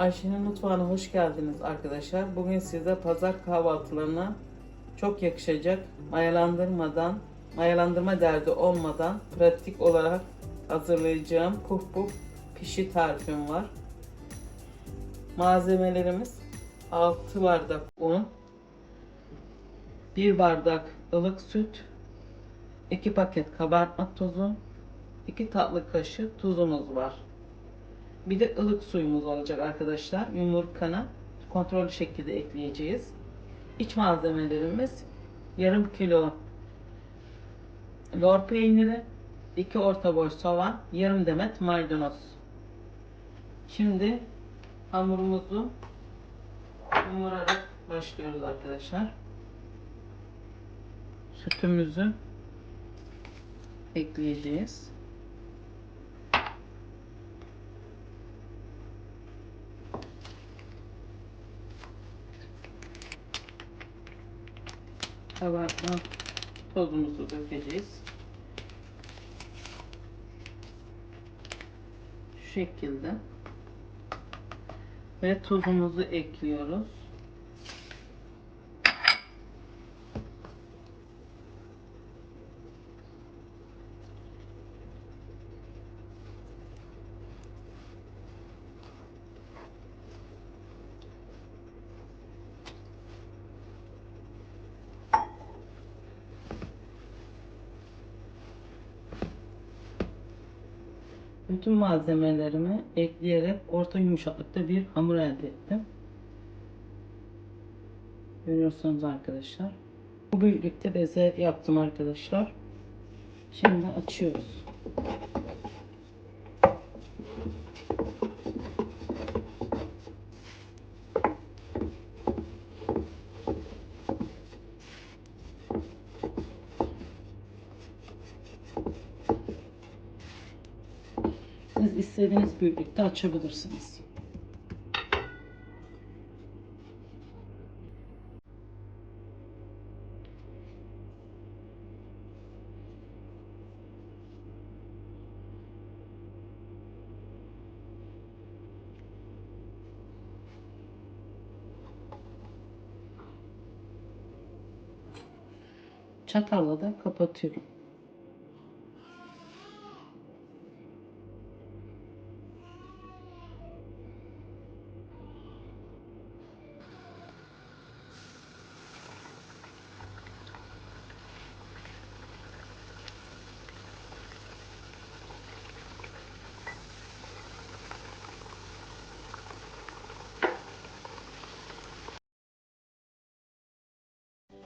Ayşe'nin mutfağına hoş geldiniz arkadaşlar. Bugün size pazar kahvaltılarına çok yakışacak mayalandırmadan, mayalandırma derdi olmadan pratik olarak hazırlayacağım puf pişi tarifim var. Malzemelerimiz 6 bardak un, 1 bardak ılık süt, 2 paket kabartma tozu, 2 tatlı kaşığı tuzumuz var. Bir de ılık suyumuz olacak arkadaşlar. Yumurtanı kontrollü şekilde ekleyeceğiz. İç malzemelerimiz yarım kilo lor peyniri, 2 orta boy soğan, yarım demet maydanoz. Şimdi hamurumuzu yumurarak başlıyoruz arkadaşlar. Sütümüzü ekleyeceğiz. Kabartma tozumuzu dökeceğiz. Şu şekilde. Ve tuzumuzu ekliyoruz. Bütün malzemelerimi ekleyerek orta yumuşaklıkta bir hamur elde ettim. Görüyorsunuz arkadaşlar. Bu büyüklükte beze yaptım arkadaşlar. Şimdi açıyoruz. İstediğiniz büyüklükte açabilirsiniz. Çatalla da kapatıyorum.